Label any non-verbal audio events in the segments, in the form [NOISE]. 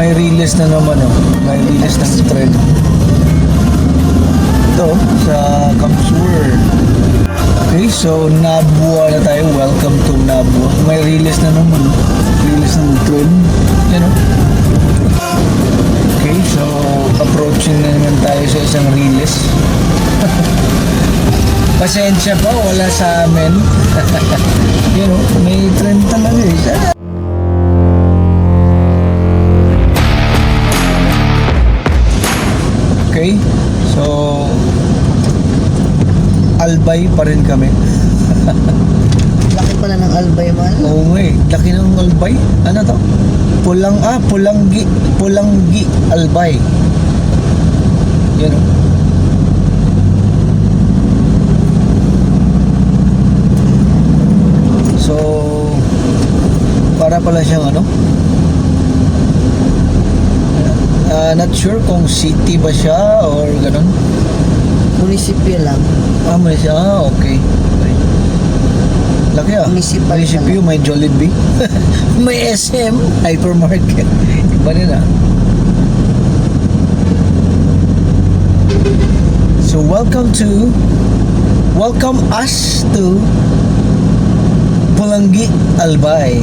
May release na naman oh. May release ng trend. Ito, sa Kamsur. Okay, so Nabua na tayo. Welcome to Nabua. May release na naman. oh. Release ng trend. Yan oh. Okay, so approaching na naman tayo sa isang release. [LAUGHS] Pasensya pa, wala sa amin. [LAUGHS] you know, may trend talaga eh. Albay pa rin kami. [LAUGHS] Laki pala ng albay man. Oo nga eh, laki ng Albay. Ano to? Pulang, ah, Pulanggi, Pulanggi Albay. Yan. So, para pala siyang ano? Ah, not sure kung city ba siya or ganun. Munisipyo lang. Ah, siya. Ah, okay. okay. Laki ah. Municipal Municipio, may Jollibee. [LAUGHS] may SM, hypermarket. [LAUGHS] Iba rin ah. So, welcome to Welcome us to Pulangi Albay.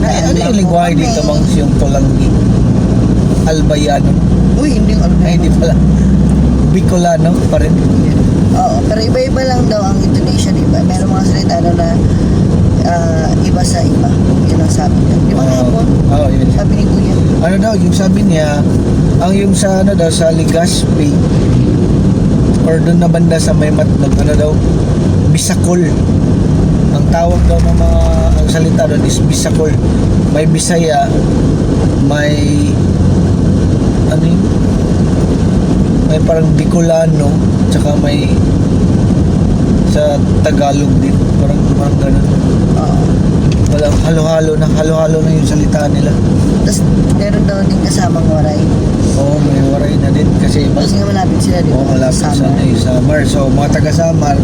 Ano, ano yung lingwahe dito, Mangs, yung Pulangi? Albayano. Uy, hindi yung albay. Ay, hindi pala. Bicolano pa rin. Oo, pero iba-iba lang daw ang intonation, iba. Meron mga salita daw na ah, iba sa iba. Yun ang sabi niya. Di ba nga po? Oo, oh, yun. Sabi ni Kuya. Ano daw, yung sabi niya, ang yung sa ano daw, sa Legazpi, or doon na banda sa may matnog, ano daw, Bisakol. Ang tawag daw ng mga, ang salita doon is Bisakol. May Bisaya, may, ano yun? May parang Bicolano, tsaka may sa Tagalog din. Parang, parang ganun. Oo. Walang halo-halo na, halo-halo na yung salita nila. Tapos, meron daw din kasamang waray. Oo, may waray na din kasi Kasi nga malapit sila, di ba? Oo, malapit sa Summer. eh, Samar. So, mga taga Samar,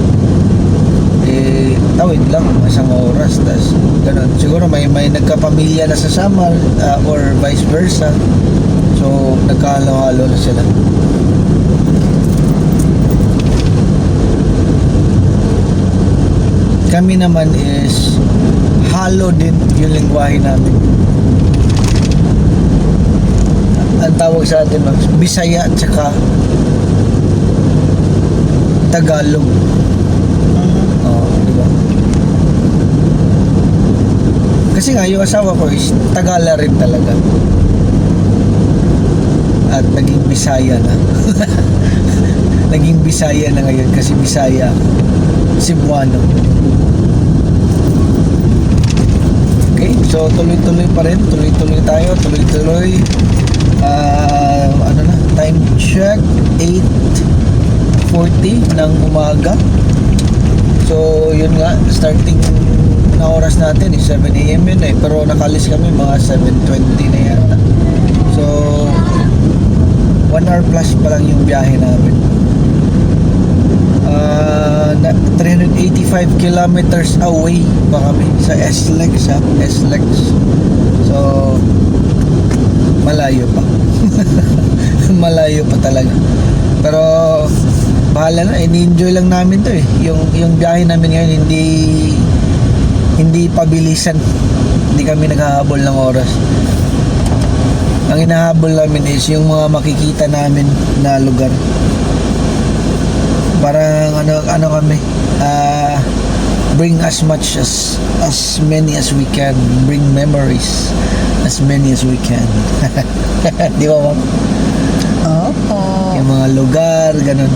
eh, tawid lang, isang oras. Tas, ganun. Siguro may, may nagkapamilya na sa Samar ah, or vice versa. So, nagkahalo-halo na sila. Kami naman is halo din yung lingwahe namin. Ang tawag sa atin, Bisaya at saka Tagalog. Kasi nga, yung asawa ko is Tagala rin talaga. At naging Bisaya na. [LAUGHS] naging Bisaya na ngayon kasi Bisaya Cebuano. Okay, so tuloy-tuloy pa rin. Tuloy-tuloy tayo. Tuloy-tuloy. Ah, ano na, time check 8.40 ng umaga. So, yun nga, starting na oras natin is 7 a.m. yun eh. Pero nakalis kami mga 7.20 na yata. So, 1 hour plus pa lang yung biyahe namin. Ah, na- 385 kilometers away pa kami sa SLEX ha, SLEX. So, malayo pa. [LAUGHS] malayo pa talaga. Pero, bahala na, ini-enjoy lang namin to eh. Yung, yung biyahe namin ngayon, hindi, hindi pabilisan. Hindi kami naghahabol ng oras. Ang inahabol namin is yung mga makikita namin na lugar. Parang ano ano kami ah bring as much as as many as we can bring memories as many as we can [LAUGHS] di ba ma'am? Opo. yung mga lugar ganun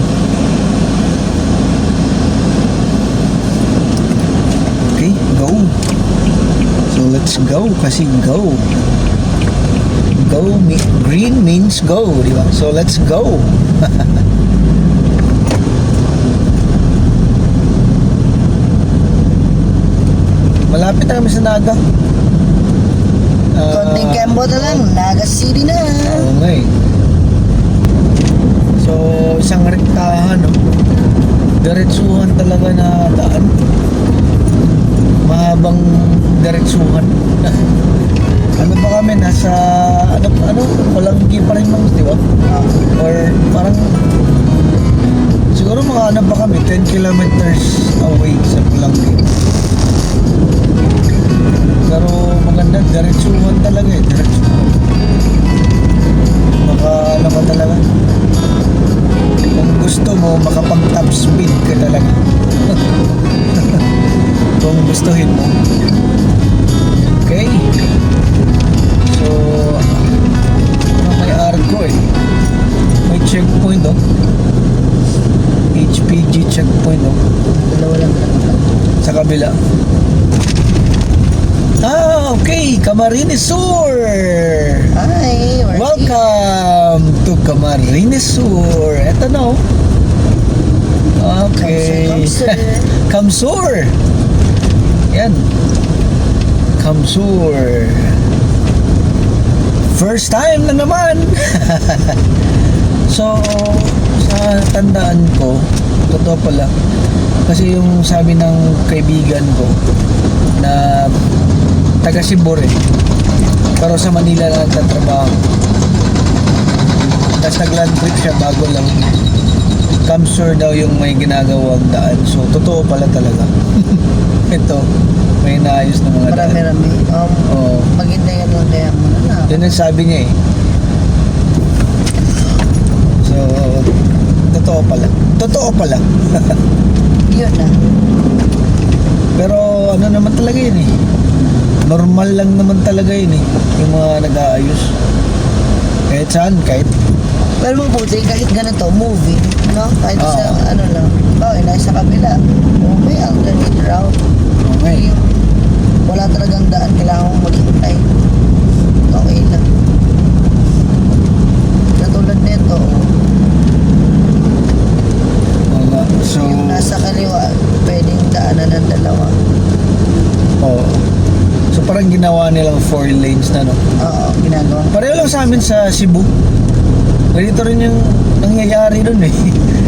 okay go so let's go kasi go go me- green means go di ba so let's go [LAUGHS] malapit na kami sa Naga Ah, Konting kembo na lang. Naga City na. Oo nga eh. So, isang rektahan, no? Diretsuhan talaga na daan. Mahabang diretsuhan. [LAUGHS] ano pa kami, nasa ano, ano, Palanggi pa rin mang, di ba? Or parang, siguro mga ano pa kami, 10 kilometers away sa Palanggi. Pero maganda, diretsuhan talaga eh, diretsuhan. Maka, ano ka talaga. Kung gusto mo, makapag top speed ka talaga. [LAUGHS] Kung gustuhin mo. Kabila. Ah, okay. Camarines Sur. Hi, Welcome to Camarines Sur. Eto na oh. Okay. Kamsur, Kamsur. [LAUGHS] Yan. Kamsur. First time na naman. [LAUGHS] so, sa tandaan ko, totoo pala. Kasi yung sabi ng kaibigan ko na taga Sibor eh. Pero sa Manila na nagtatrabaho. Tapos nag-land trip siya bago lang. Kamsur daw yung may ginagawang daan. So, totoo pala talaga. [LAUGHS] Ito, may naayos na mga daan. Marami-rami. Um, Oo. maganda yan lang kaya muna na. Yun ang sabi niya eh. So, totoo pala. Totoo pala. [LAUGHS] Yun na. Pero ano naman talaga yun eh. Normal lang naman talaga yun eh. Yung mga nag-aayos. Kahit saan, kahit Pero mabuti kahit ganito, movie, no? Kahit Oo. sa ano lang, bawa nasa kabila, may alternate route. okay. Yung wala talagang daan, kailangan mong maghintay. Okay lang. Katulad nito, oh, Wala. So, yung nasa kaliwa, pwedeng daanan ng dalawa. oo. So parang ginawa nilang four lanes na no. Oo, ginagawa. Pareho lang sa amin sa Cebu. Ganito rin yung nangyayari doon eh.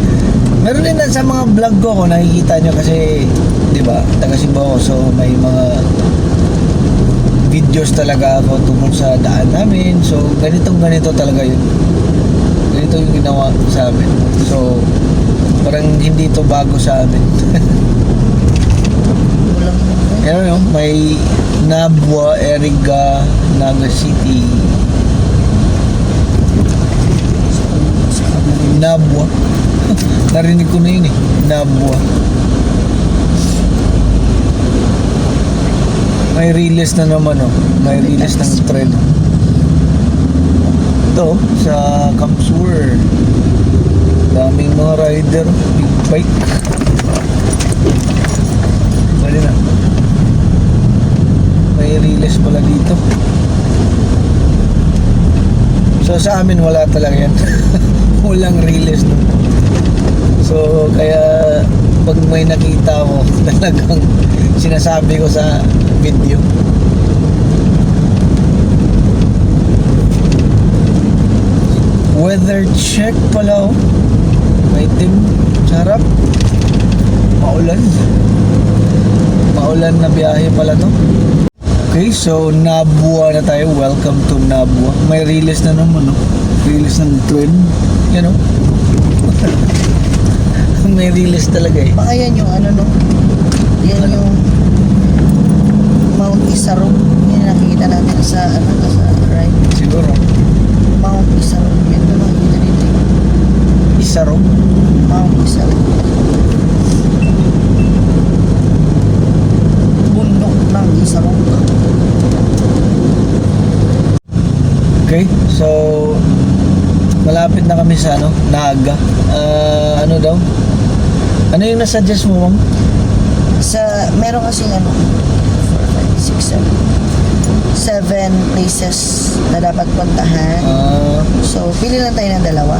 [LAUGHS] Meron din sa mga vlog ko kung nakikita nyo kasi, di ba, taga Cebu ako. So may mga videos talaga ako tungkol sa daan namin. So ganitong ganito talaga yun. Ganito yung ginawa sa amin. So parang hindi to bago sa amin. [LAUGHS] Ano no, may Nabwa, Eriga, Naga City, Nabwa. [LAUGHS] Narinig ko na yun eh. Nabwa. May release na naman oh. May release ng tren. Ito, sa Kamsur. Daming mga rider, big bike. Bali na. May release pala dito. So sa amin wala talaga yan. [LAUGHS] Walang release no. So kaya pag may nakita ko [LAUGHS] talagang sinasabi ko sa video. Weather check pala oh. May team. Sarap. Maulan. Maulan na biyahe pala to. Okay, so Nabua na tayo. Welcome to Nabua. May release na naman, no? Release ng train. Yan, no? [LAUGHS] May release talaga eh. Baka yan yung ano no? Yan Ano? yung Mount Isarog. Yan yung nakikita natin sa ano sa right. Siguro. Mount Isarog. Yan doon nakikita dito. eh. Isa ro. Mount Isarog. Bundok ng Isarog. Okay, so malapit na kami sa ano, Naga. Ah, ano daw? Ano yung nasuggest mo, ma'am? Sa, meron kasi ano, 4, 5, 6, 7, 7 places na dapat puntahan. Ah, So, pili lang tayo ng dalawa.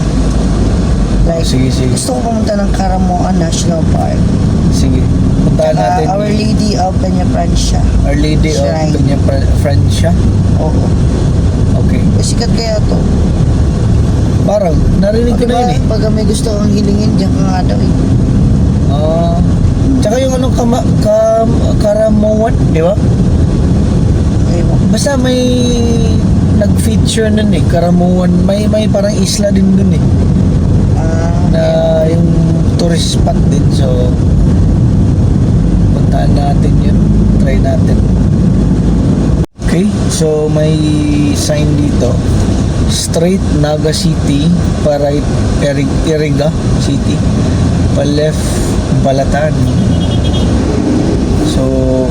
Like, sige, sige. gusto ko pumunta ng Caramoan National Park. Sige. Puntahan Saka natin Our Lady of Peña Francia. Our Lady of Shrine. Peña Fra- Francia. Oo. Okay. Eh, sikat kaya to. Parang, narinig ko na yun eh. Pag may gusto kang hilingin, diyan ka nga daw eh. Ah, tsaka yung ano, kama, kam, Karamoan, di ba? Basta may nag-feature nun eh, Karamuan. May may parang isla din dun eh. Ah, Na yung tourist spot din. So, puntahan natin yun. Try natin. Okay, so may sign dito. Straight Naga City, para Erig Iriga City. Pa left Balatan. So,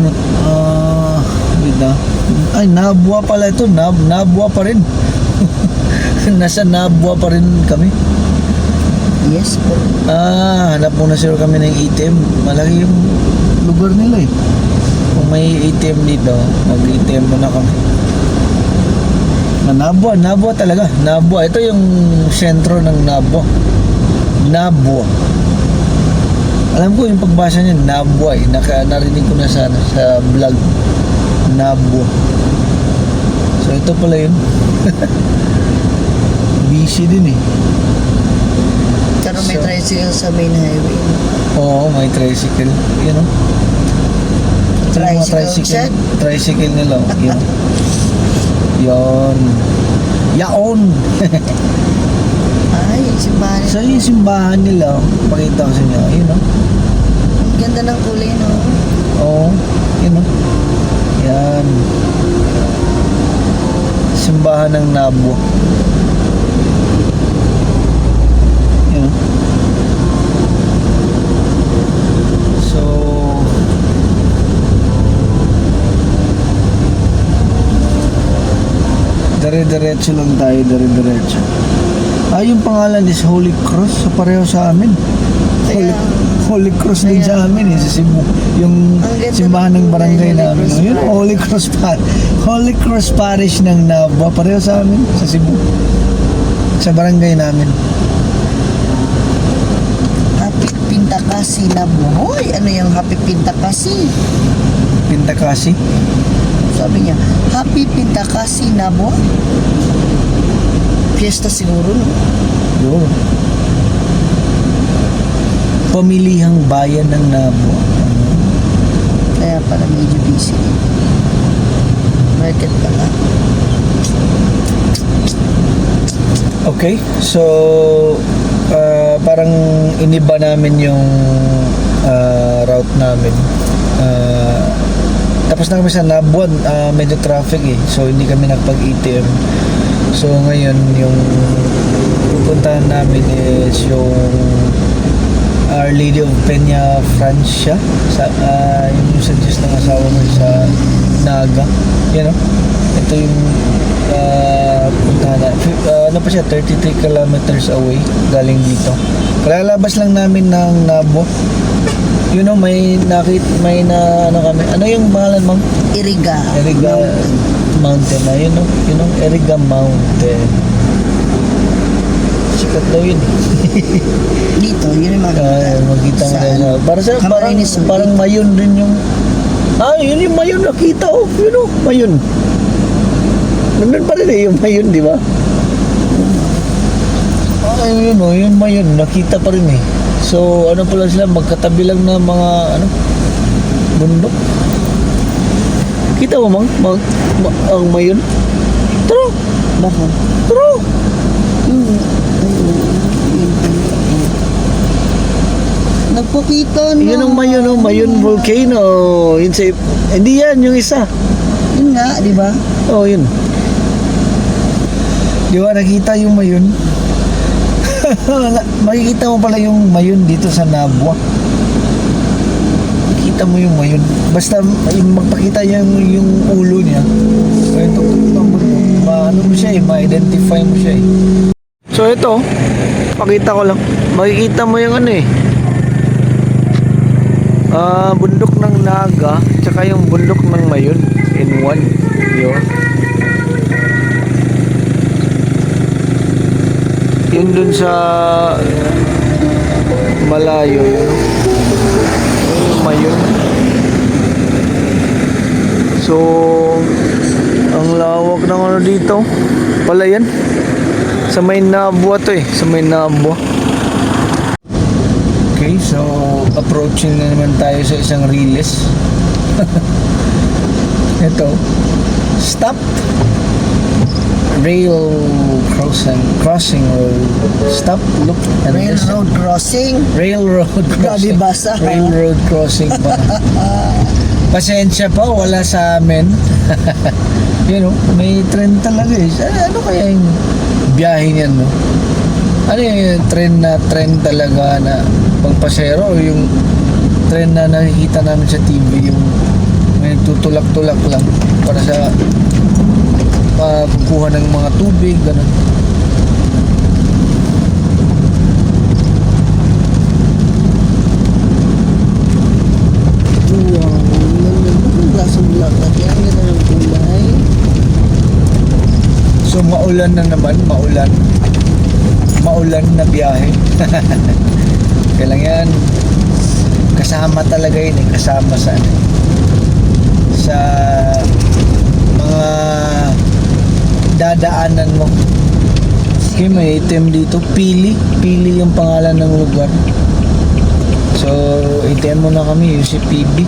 ano, ah, uh, ay, Nabua pala ito. Nab, Nabua pa rin. [LAUGHS] Nasa Nabua pa rin kami. yes po. Ah, hanap muna sir kami ng ATM. Malaki yung lugar nila eh. Kung may ATM dito, mag-ATM muna kami. Na Nabua, Nabua talaga. Nabua. Ito yung sentro ng Nabua. Nabua. Alam ko yung pagbasa niya, Nabua eh. Naka, narinig ko na sa, ano, sa vlog. Nabua. So ito pala yun. [LAUGHS] Busy din eh. Pero may So- tricycle sa main highway. Oo, may tricycle. Yun o. Ito yung mga Tricycle check? Tricycle nila. oh. Yun. [LAUGHS] Yun. Yaon. [LAUGHS] Ay, simbahan. so yung simbahan nila, oh. pakita ko sa inyo. Yun o. Ang ganda ng kulay, no? Oo. Yun o. Yan. Simbahan ng Nabo. Yun o. So, Dire-diretso lang tayo, dire-diretso. Ah, yung pangalan is Holy Cross. So, pareho sa amin. Holy, Holy Cross din sa amin eh, sa Cebu. Yung Ang ganda simbahan ng ng barangay Holy namin. Cross yun, Parish. Holy Cross Parish. Holy Cross Parish ng Nabua. Pareho sa amin, sa Cebu. Sa barangay namin. Happy Pintakasi na buhoy. Ano yung Happy Pintakasi? Pintakasi. Sabi niya, Happy Pintakasi na buhoy. Fiesta siguro, no? Yun. Pamilihang bayan ng Nabua. Kaya pala medyo busy. Market pala. Okay, so ah, parang iniba namin yung ah, route namin. Ah, tapos na kami sa Nabuan, ah, medyo traffic eh. So hindi kami nagpag-ATM. So ngayon yung pupuntahan namin is yung Our Lady of Peña Francia. Sa ah, yung suggest ng asawa mo sa Naga. You know ito yung uh, puntahan na fi- ah, ano pa siya? 33 kilometers away galing dito. Kalalabas lang namin ng Nabo. You know may nakit may na ano kami? Ano yung pangalan ma'am? Iriga. Eriga Mountain na yun know you know Eriga Mountain sikat daw yun [LAUGHS] Dito, yun yung makikita. Ah, makita mo Saan? na sa para sa parang parang mayon din yung Ah, yun yung mayon nakita oh, yun oh, mayon. Nandun pa rin eh yung mayon, di ba? Ah, yun oh, yung mayon nakita pa rin eh. So, ano pala sila magkatabi lang na mga ano bundok. Kita mo mang, mang ma- ang mayon? Tara, Bakit? tara. Nagpakita na. Yun ang mayon oh, mayon volcano. Yun sa, hindi yan yung isa. Yun nga, di ba? Oo, oh, yun. Di ba, nakita yung mayon? [LAUGHS] Makikita mo pala yung mayon dito sa Nabwa. Makikita mo yung mayon. Basta yung magpakita yung, yung ulo niya. Yung tuktok mo, maano mo siya eh, ma-identify mo siya eh. So ito, pakita ko lang. Makikita mo yung ano eh. Ah, bundok ng Naga, tsaka yung bundok ng Mayon in one. Yun. Yun dun sa malayo yun. Mayon. So, ang lawak ng ano dito. Pala yan. Sa may Nabua to eh. Sa may Nabua. Okay, so approaching na naman tayo sa isang riles. [LAUGHS] Ito. Stop. Rail crossing crossing road. Stop, look, and listen. Railroad crossing. Railroad Grabe crossing. basa? Railroad crossing pa. [LAUGHS] Pasensya pa, wala sa amin. [LAUGHS] you know, may trend talaga eh. Ano kaya yung biyahe niyan, no? Ano yung trend na trend talaga na pangpasero o yung trend na nakikita namin sa TV yung may tutulak-tulak lang para sa pagkuha ng mga tubig, ganun. So maulan na naman, maulan. Maulan na biyahe. [LAUGHS] Kailang yan. Kasama talaga yun eh. Kasama sa sa mga dadaanan mo. Okay, may item dito. Pili. Pili yung pangalan ng lugar. So, item mo na kami. Yung si PB.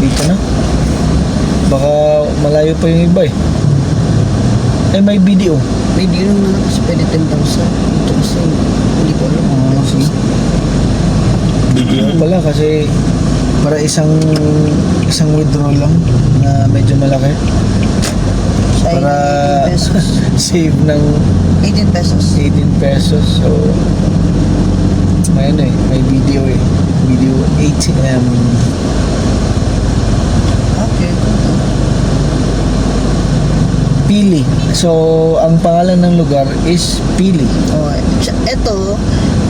Dito na. Baka malayo pa yung iba eh. Eh, may video. May di naman kasi pwede 10,000. Ito kasi, hindi ko alam. Ah, sige. Video pala kasi para isang isang withdraw lang na medyo malaki para 18 pesos. [LAUGHS] save ng 18 pesos. 18 pesos so may ano eh may video eh video ATM Okay. Pili so ang pangalan ng lugar is Pili Oh, ito,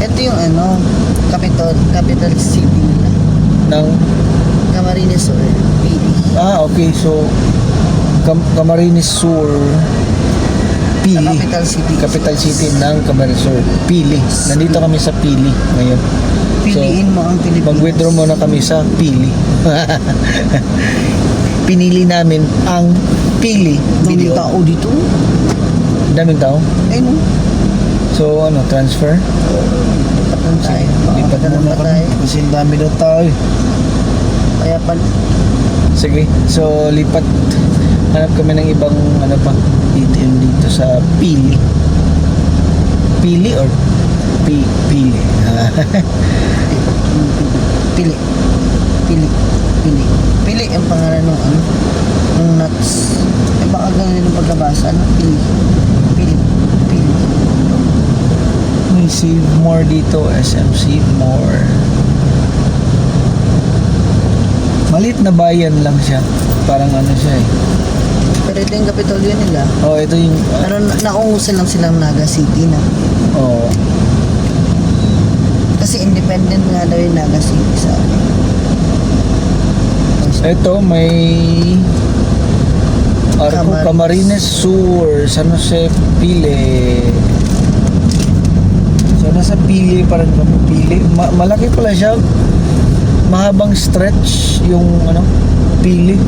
ito yung ano, capital, capital city nila. ng Camarines Sur, Pili. ah okay so Cam Camarines Sur Pili Capital city. capital city ng Camarines Sur Pili nandito kami sa Pili ngayon Piliin mo ang Pilipinas. Mag-withdraw muna kami sa Pili. [LAUGHS] Pinili namin ang Pili Daming tao dito. Daming tao. No. So ano, transfer? Lipat lang tayo. Lipat kami. tayo. Kasi ang dami daw tao eh. Kaya pa, Sige, so lipat. Hanap kami ng ibang ano pa, ATM dito sa Pili. Pili or P Pili? [LAUGHS] pili. Pili. Pili. Pili ang pangalan ng ano, ng nuts. Eh, baka ganun yung pagkabasa, ano? Pili. Pili. Pili. May more dito, SM save more. Malit na bayan lang siya. Parang ano siya eh. Pero ito yung kapitolyo nila. Oh, ito yung Pero na- lang silang Naga City na. oh, Kasi independent nga daw yung Naga City sa akin. ito may Arco Camarines. Camarines Sur, San Jose Pile. So nasa Pile parang kami Pile. Ma- malaki pala siya. Mahabang stretch yung ano Pile.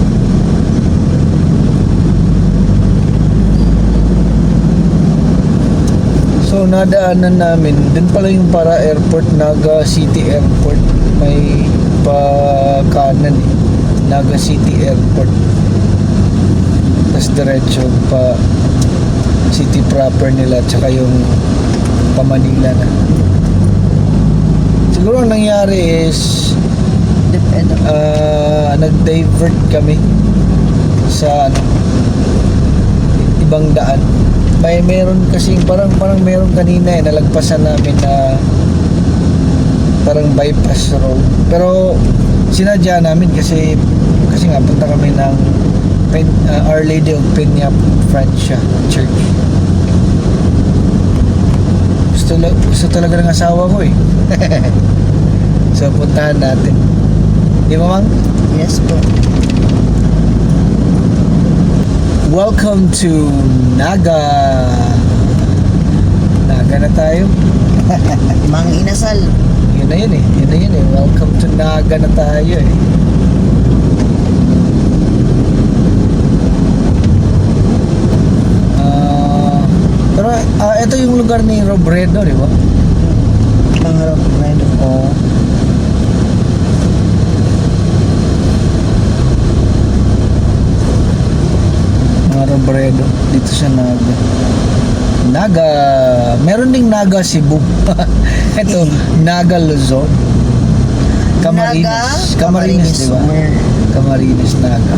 So nadaanan namin, din pala yung para airport, Naga City Airport. May pa kanan eh. Naga City Airport. Tapos diretso pa city proper nila tsaka yung pa Manila na. Siguro ang nangyari is Depende. ah, nag-divert kami sa ano, ibang daan. May meron kasi parang parang meron kanina eh nalagpasan namin na parang bypass road. Pero sinadya namin kasi kasi nga punta kami ng Pen, ah, Our Lady of Peña Francia Church. Gusto, gusto talaga ng asawa ko eh. [LAUGHS] so puntahan natin. Di ba mang? Yes po. Welcome to Naga. Naga na tayo. [LAUGHS] Mga inasal. Yun na yun eh. Yun na yun eh. Welcome to Naga na tayo eh. Ah, pero ah, ito yung lugar ni Robredo, di ba? Mga Robredo. Oo. Mga Robredo dito sa Naga. Naga, meron ding Naga Cebu. [LAUGHS] Ito, Naga Luzon. Camarines. Naga, Camarines, di ba? Camarines, Naga.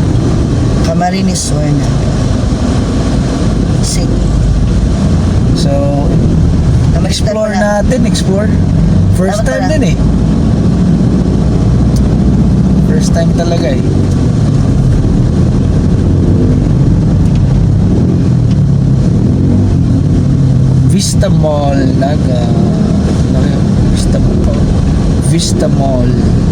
Camarines where na? City. So, explore na. natin, explore. First time din eh. First time talaga eh. Vista Mall, Naga. Ano? Vista Mall. Vista Mall.